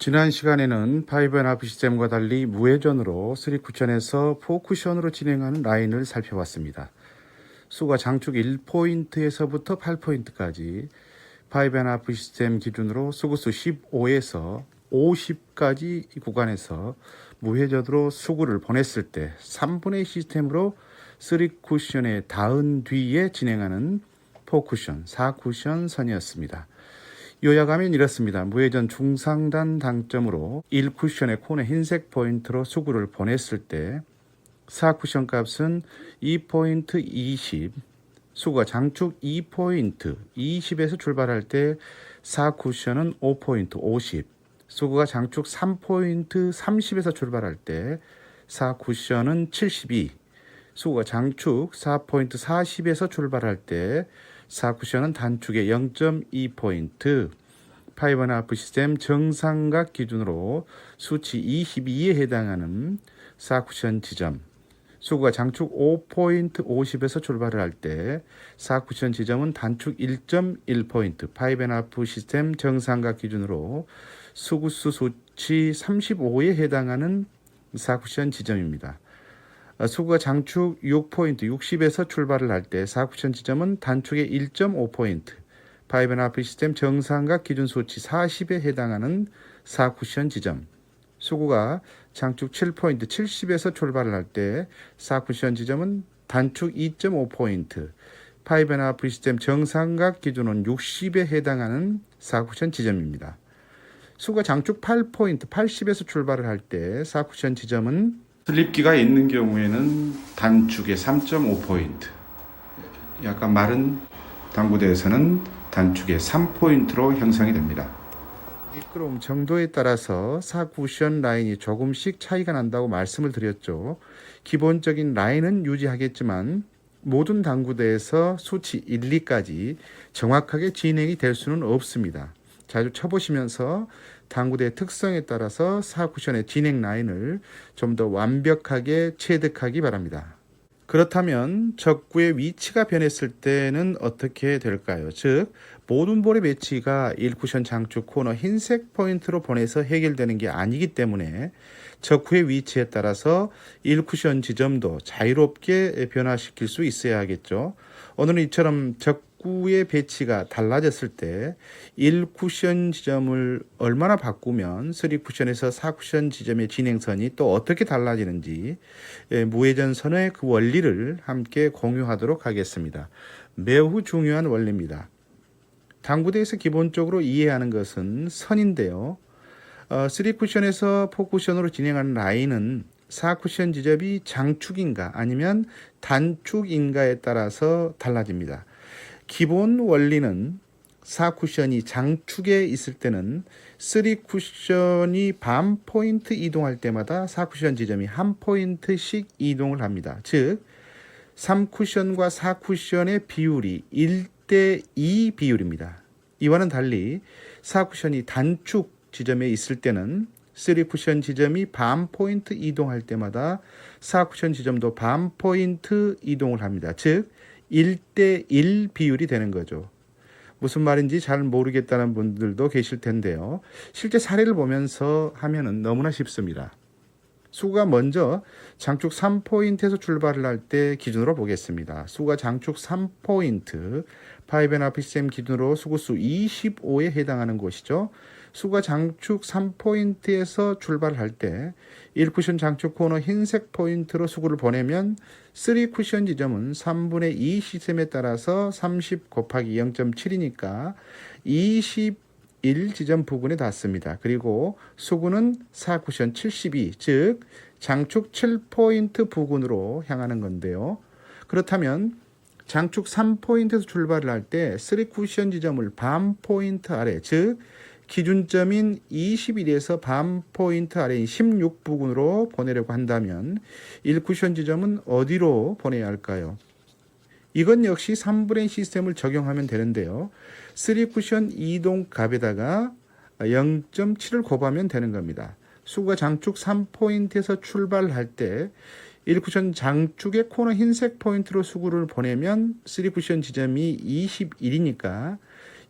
지난 시간에는 파이브 앤 하프 시스템과 달리 무회전으로 3쿠션에서 4쿠션으로 진행하는 라인을 살펴봤습니다. 수가 장축 1포인트에서부터 8포인트까지 파이브 앤 하프 시스템 기준으로 수구수 15에서 50까지 구간에서 무회전으로 수구를 보냈을 때 3분의 시스템으로 3쿠션에 닿은 뒤에 진행하는 4쿠션, 4쿠션 선이었습니다. 요약하면 이렇습니다. 무회전 중상단 당점으로 1쿠션의 코너 흰색 포인트로 수구를 보냈을 때 4쿠션 값은 2포인트 20, 수가 장축 2포인트 20에서 출발할 때 4쿠션은 5포인트 50, 수구가 장축 3포인트 30에서 출발할 때 4쿠션은 72, 수구가 장축 4포인트 40에서 출발할 때 4쿠션은 단축의 0.2포인트, 파이번 하프 시스템 정삼각 기준으로 수치 22에 해당하는 4쿠션 지점, 수구가 장축 5포인트 50에서 출발을 할때 4쿠션 지점은 단축 1.1포인트, 파이번 하프 시스템 정삼각 기준으로 수구수 수치 35에 해당하는 4쿠션 지점입니다. 어, 수구가 장축 6포인트 60에서 출발을 할 때 4 쿠션 지점은 단축의 1.5포인트, 파이브 하프 시스템 정상각 기준 수치 40에 해당하는 4 쿠션 지점, 수구가 장축 7포인트 70에서 출발을 할 때 4 쿠션 지점은 단축 2.5포인트, 파이브 하프 시스템 정상각 기준은 60에 해당하는 4 쿠션 지점입니다. 수가 장축 8포인트 80에서 출발을 할 때 4 쿠션 지점은 슬립기가 있는 경우에는 단축의 3.5포인트 약간 마른 당구대에서는 단축의 3포인트로 형성이 됩니다. 미끄러움 정도에 따라서 4쿠션 라인이 조금씩 차이가 난다고 말씀을 드렸죠. 기본적인 라인은 유지하겠지만 모든 당구대에서 수치 1, 2까지 정확하게 진행이 될 수는 없습니다. 자주 쳐보시면서 당구대의 특성에 따라서 4쿠션의 진행 라인을 좀 더 완벽하게 체득하기 바랍니다. 그렇다면 적구의 위치가 변했을 때는 어떻게 될까요? 즉 모든 볼의 배치가 1쿠션 장축 코너 흰색 포인트로 보내서 해결되는 게 아니기 때문에 적구의 위치에 따라서 1쿠션 지점도 자유롭게 변화시킬 수 있어야 하겠죠. 오늘은 이처럼 적 구의 배치가 달라졌을 때 1쿠션 지점을 얼마나 바꾸면 3쿠션에서 4쿠션 지점의 진행선이 또 어떻게 달라지는지 예, 무회전선의 그 원리를 함께 공유하도록 하겠습니다. 매우 중요한 원리입니다. 당구대에서 기본적으로 이해하는 것은 선인데요. 어, 3쿠션에서 4쿠션으로 진행하는 라인은 4쿠션 지점이 장축인가 아니면 단축인가에 따라서 달라집니다. 기본 원리는 4쿠션이 장축에 있을 때는 3쿠션이 반 포인트 이동할 때마다 4쿠션 지점이 한 포인트씩 이동을 합니다. 즉 3쿠션과 4쿠션의 비율이 1대 2 비율입니다. 이와는 달리 4쿠션이 단축 지점에 있을 때는 3쿠션 지점이 반 포인트 이동할 때마다 4쿠션 지점도 반 포인트 이동을 합니다. 즉 1대 1 비율이 되는 거죠. 무슨 말인지 잘 모르겠다는 분들도 계실 텐데요. 실제 사례를 보면서 하면은 너무나 쉽습니다. 수가 먼저 장축 3포인트에서 출발을 할 때 기준으로 보겠습니다. 수가 장축 3포인트, 파이벤 피셈 기준으로 수구수 25에 해당하는 곳이죠. 수가 장축 3포인트에서 출발할 때 1쿠션 장축 코너 흰색 포인트로 수구를 보내면 3쿠션 지점은 3분의 2 시스템에 따라서 30 곱하기 0.7이니까 21 지점 부근에 닿습니다. 그리고 수구는 4쿠션 72, 즉 장축 7포인트 부근으로 향하는 건데요. 그렇다면 장축 3포인트에서 출발을 할 때 3쿠션 지점을 반 포인트 아래, 즉 기준점인 21에서 반 포인트 아래인 16 부근으로 보내려고 한다면 1쿠션 지점은 어디로 보내야 할까요? 이건 역시 3분의 시스템을 적용하면 되는데요. 3쿠션 이동 값에다가 0.7을 곱하면 되는 겁니다. 수가 장축 3포인트에서 출발할 때 1쿠션 장축의 코너 흰색 포인트로 수구를 보내면 3쿠션 지점이 21이니까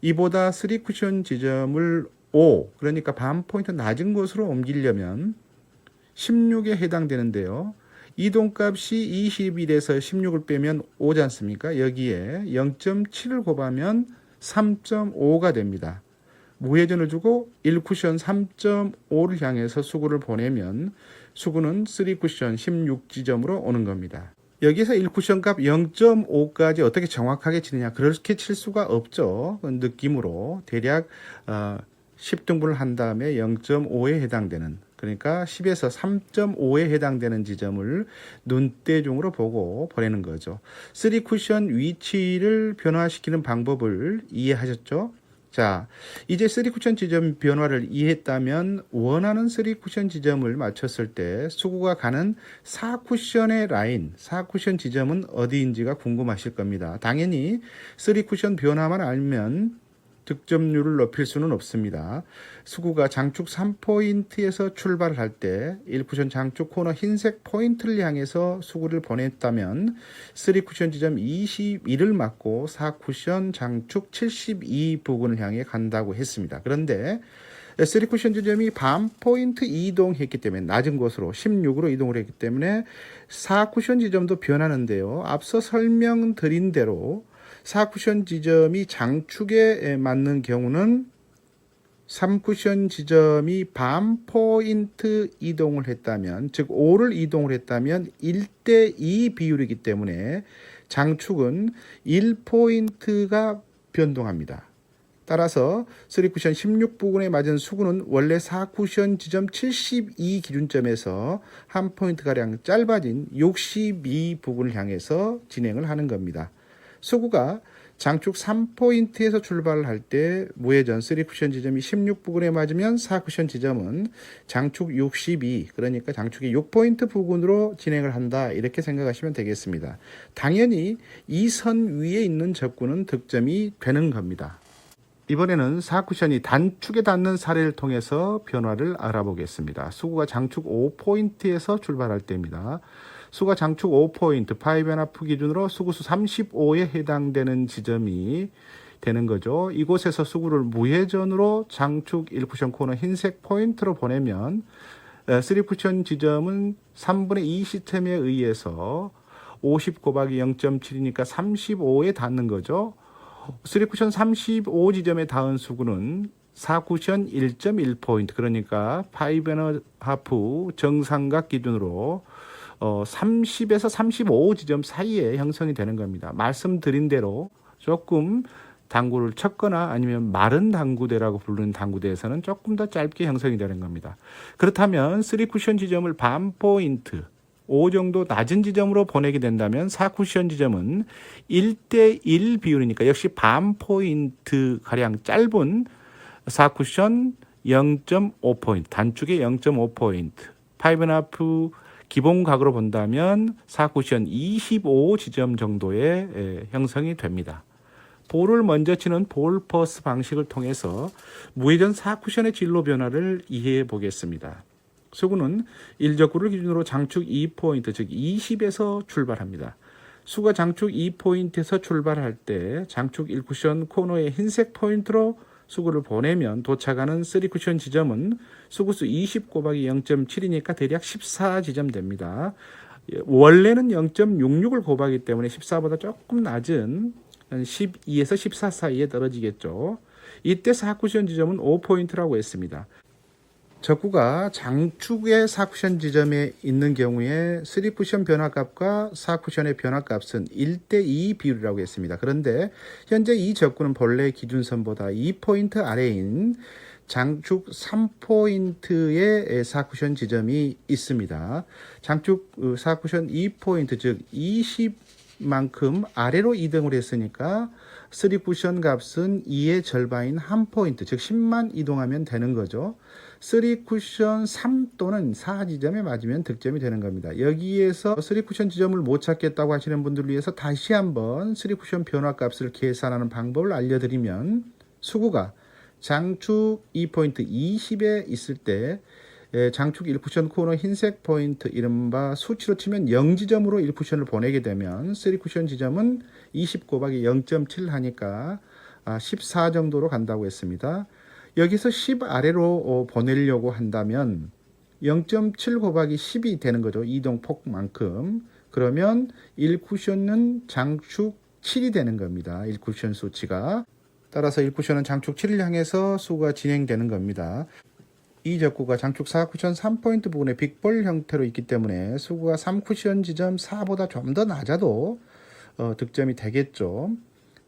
이보다 3 쿠션 지점을 5 그러니까 반 포인트 낮은 곳으로 옮기려면 16에 해당되는데요. 이동값이 21에서 16을 빼면 5지 않습니까? 여기에 0.7을 곱하면 3.5가 됩니다. 무회전을 주고 1쿠션 3.5를 향해서 수구를 보내면 수구는 3쿠션 16지점으로 오는 겁니다. 여기서 1쿠션 값 0.5까지 어떻게 정확하게 치느냐 그렇게 칠 수가 없죠. 느낌으로 대략 어, 10등분을 한 다음에 0.5에 해당되는 그러니까 10에서 3.5에 해당되는 지점을 눈대중으로 보고 보내는 거죠. 3쿠션 위치를 변화시키는 방법을 이해하셨죠? 자, 이제 3쿠션 지점 변화를 이해했다면 원하는 3쿠션 지점을 맞췄을 때 수구가 가는 4쿠션의 라인, 4쿠션 지점은 어디인지가 궁금하실 겁니다. 당연히 3쿠션 변화만 알면 득점률을 높일 수는 없습니다. 수구가 장축 3포인트에서 출발을 할때 1쿠션 장축 코너 흰색 포인트를 향해서 수구를 보냈다면 3쿠션 지점 21을 맞고 4쿠션 장축 72 부근을 향해 간다고 했습니다. 그런데 3쿠션 지점이 반 포인트 이동했기 때문에 낮은 곳으로 16으로 이동을 했기 때문에 4쿠션 지점도 변하는데요. 앞서 설명드린 대로 4쿠션 지점이 장축에 맞는 경우는 3쿠션 지점이 반 포인트 이동을 했다면 즉 5를 이동을 했다면 1대 2 비율이기 때문에 장축은 1포인트가 변동합니다. 따라서 3쿠션 16 부근에 맞은 수구는 원래 4쿠션 지점 72 기준점에서 한 포인트 가량 짧아진 62 부근을 향해서 진행을 하는 겁니다. 수구가 장축 3포인트에서 출발을 할 때 무회전 3쿠션 지점이 16 부근에 맞으면 4쿠션 지점은 장축 62 그러니까 장축이 6포인트 부근으로 진행을 한다 이렇게 생각하시면 되겠습니다. 당연히 이 선 위에 있는 적구는 득점이 되는 겁니다. 이번에는 4쿠션이 단축에 닿는 사례를 통해서 변화를 알아보겠습니다. 수구가 장축 5포인트에서 출발할 때입니다. 수가 장축 5포인트, 파이벤하프 기준으로 수구수 35에 해당되는 지점이 되는 거죠. 이곳에서 수구를 무회전으로 장축 1쿠션 코너 흰색 포인트로 보내면 3쿠션 지점은 3분의 2 시스템에 의해서 50 곱하기 0.7이니까 35에 닿는 거죠. 3쿠션 35 지점에 닿은 수구는 4쿠션 1.1포인트 그러니까 파이베너 하프 정삼각 기준으로 어 30에서 35 지점 사이에 형성이 되는 겁니다. 말씀드린 대로 조금 당구를 쳤거나 아니면 마른 당구대라고 부르는 당구대에서는 조금 더 짧게 형성이 되는 겁니다. 그렇다면 3쿠션 지점을 반 포인트 5 정도 낮은 지점으로 보내게 된다면 4쿠션 지점은 1대1 비율이니까 역시 반 포인트 가량 짧은 4쿠션 0.5포인트, 단축의 0.5포인트, 파이브나프 기본 각으로 본다면 4쿠션 25 지점 정도의 에, 형성이 됩니다. 볼을 먼저 치는 볼 퍼스 방식을 통해서 무회전 4쿠션의 진로 변화를 이해해 보겠습니다. 수구는 1적구를 기준으로 장축 2포인트 즉 20에서 출발합니다. 수가 장축 2포인트에서 출발할 때 장축 1쿠션 코너의 흰색 포인트로 수구를 보내면 도착하는 3쿠션 지점은 수구수 20 곱하기 0.7이니까 대략 14 지점 됩니다. 원래는 0.66을 곱하기 때문에 14보다 조금 낮은 12에서 14 사이에 떨어지겠죠. 이때 4쿠션 지점은 5포인트라고 했습니다. 적구가 장축의 4쿠션 지점에 있는 경우에 3쿠션 변화값과 4쿠션의 변화값은 1대2 비율이라고 했습니다. 그런데 현재 이 적구는 본래 기준선보다 2포인트 아래인 장축 3포인트의 4쿠션 지점이 있습니다. 장축 4쿠션 2포인트 즉 20 만큼 아래로 이동을 했으니까 3쿠션 값은 2의 절반인 1포인트 즉 10만 이동하면 되는 거죠. 3쿠션 3 또는 4 지점에 맞으면 득점이 되는 겁니다. 여기에서 3쿠션 지점을 못 찾겠다고 하시는 분들을 위해서 다시 한번 3쿠션 변화 값을 계산하는 방법을 알려드리면 수구가 장축 2포인트 20에 있을 때 예, 장축 1쿠션 코너 흰색 포인트 이른바 수치로 치면 0지점으로 1쿠션을 보내게 되면 3쿠션 지점은 20 곱하기 0.7 하니까 14 정도로 간다고 했습니다. 여기서 10 아래로 어, 보내려고 한다면 0.7 곱하기 10이 되는 거죠. 이동폭만큼. 그러면 1쿠션은 장축 7이 되는 겁니다. 1쿠션 수치가. 따라서 1쿠션은 장축 7을 향해서 수가 진행되는 겁니다. 이 적구가 장축 4쿠션 3포인트 부분에 빅볼 형태로 있기 때문에 수구가 3쿠션 지점 4보다 좀 더 낮아도 어, 득점이 되겠죠.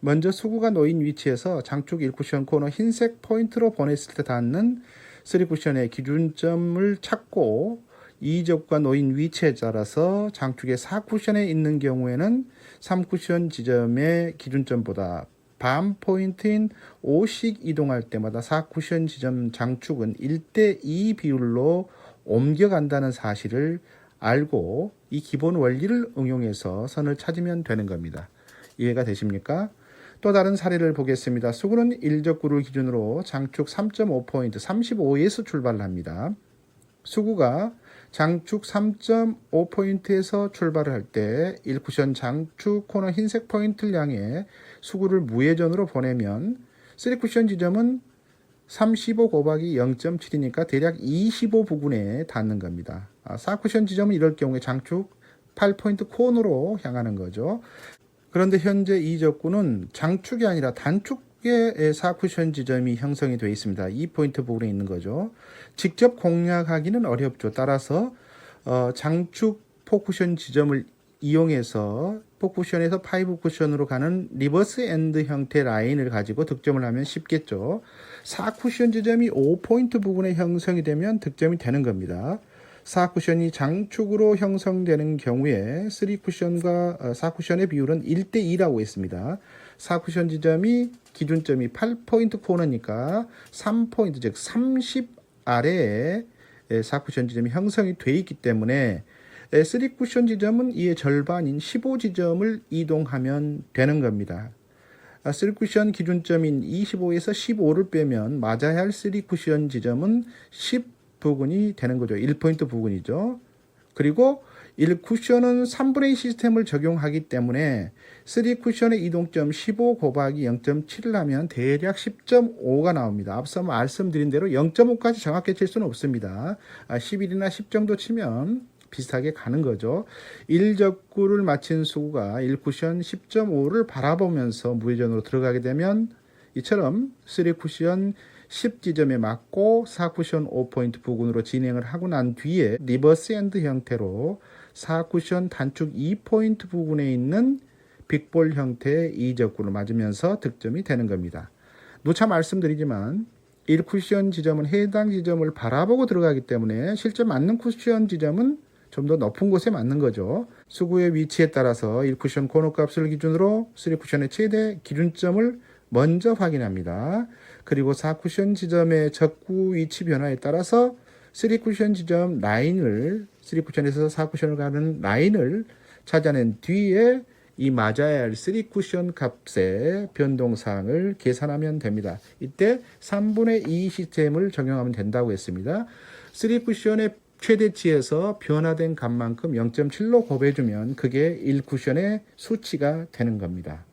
먼저 수구가 놓인 위치에서 장축 1쿠션 코너 흰색 포인트로 보냈을 때 닿는 3쿠션의 기준점을 찾고 이 적구가 놓인 위치에 따라서 장축의 4쿠션에 있는 경우에는 3쿠션 지점의 기준점보다 반 포인트인 5씩 이동할 때마다 4 쿠션 지점 장축은 1대2 비율로 옮겨간다는 사실을 알고 이 기본 원리를 응용해서 선을 찾으면 되는 겁니다. 이해가 되십니까? 또 다른 사례를 보겠습니다. 수구는 1적구를 기준으로 장축 3.5포인트 35에서 출발합니다. 수구가 장축 3.5포인트에서 출발을 할 때 1쿠션 장축 코너 흰색 포인트를 향해 수구를 무회전으로 보내면 3쿠션 지점은 35 곱하기 0.7이니까 대략 25 부근에 닿는 겁니다. 아, 4쿠션 지점은 이럴 경우에 장축 8포인트 코너로 향하는 거죠. 그런데 현재 이 적구는 장축이 아니라 단축의 4쿠션 지점이 형성이 되어 있습니다. 이 포인트 부분에 있는 거죠. 직접 공략하기는 어렵죠. 따라서 어, 장축 포쿠션 지점을 이용해서 포쿠션에서 파이브 쿠션으로 가는 리버스 엔드 형태 라인을 가지고 득점을 하면 쉽겠죠. 4 쿠션 지점이 5포인트 부분에 형성이 되면 득점이 되는 겁니다. 4 쿠션이 장축으로 형성되는 경우에 3 쿠션과 4 쿠션의 비율은 1대 2라고 했습니다. 4 쿠션 지점이 기준점이 8포인트 코너니까 3포인트 즉 30 아래에 4 쿠션 지점이 형성이 돼 있기 때문에 3 쿠션 지점은 이의 절반인 15지점을 이동하면 되는 겁니다. 3 쿠션 기준점인 25에서 15를 빼면 맞아야 할 3 쿠션 지점은 10 부근이 되는 거죠. 1포인트 부근이죠. 그리고 1 쿠션은 3분의 2 시스템을 적용하기 때문에 3 쿠션의 이동점 15 곱하기 0.7을 하면 대략 10.5가 나옵니다. 앞서 말씀드린 대로 0.5까지 정확히 칠 수는 없습니다. 11이나 10 정도 치면 비슷하게 가는 거죠. 1적구를 마친 수구가 1쿠션 10.5를 바라보면서 무회전으로 들어가게 되면 이처럼 3쿠션 10지점에 맞고 4쿠션 5포인트 부근으로 진행을 하고 난 뒤에 리버스 엔드 형태로 4쿠션 단축 2포인트 부근에 있는 빅볼 형태의 이적구를 맞으면서 득점이 되는 겁니다. 누차 말씀드리지만 1쿠션 지점은 해당 지점을 바라보고 들어가기 때문에 실제 맞는 쿠션 지점은 좀 더 높은 곳에 맞는 거죠. 수구의 위치에 따라서 1쿠션 코너 값을 기준으로 3쿠션의 최대 기준점을 먼저 확인합니다. 그리고 4쿠션 지점의 적구 위치 변화에 따라서 3쿠션 지점 라인을 3쿠션에서 4쿠션을 가는 라인을 찾아낸 뒤에 이 맞아야 할 3쿠션 값의 변동사항을 계산하면 됩니다. 이때 3분의 2 시스템을 적용하면 된다고 했습니다. 3쿠션의 최대치에서 변화된 값만큼 0.7로 곱해주면 그게 1쿠션의 수치가 되는 겁니다.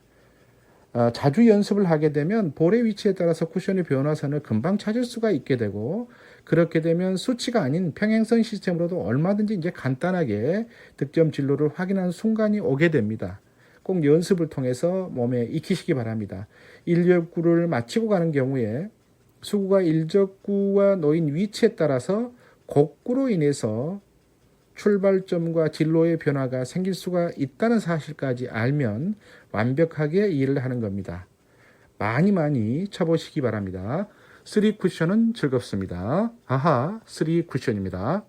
어, 자주 연습을 하게 되면 볼의 위치에 따라서 쿠션의 변화선을 금방 찾을 수가 있게 되고 그렇게 되면 수치가 아닌 평행선 시스템으로도 얼마든지 이제 간단하게 득점 진로를 확인하는 순간이 오게 됩니다. 꼭 연습을 통해서 몸에 익히시기 바랍니다. 일적구를 마치고 가는 경우에 수구가 일적구와 놓인 위치에 따라서 곡구로 인해서 출발점과 진로의 변화가 생길 수가 있다는 사실까지 알면 완벽하게 이해를 하는 겁니다. 많이 많이 쳐보시기 바랍니다. 3 쿠션은 즐겁습니다. 아하, 3 쿠션입니다.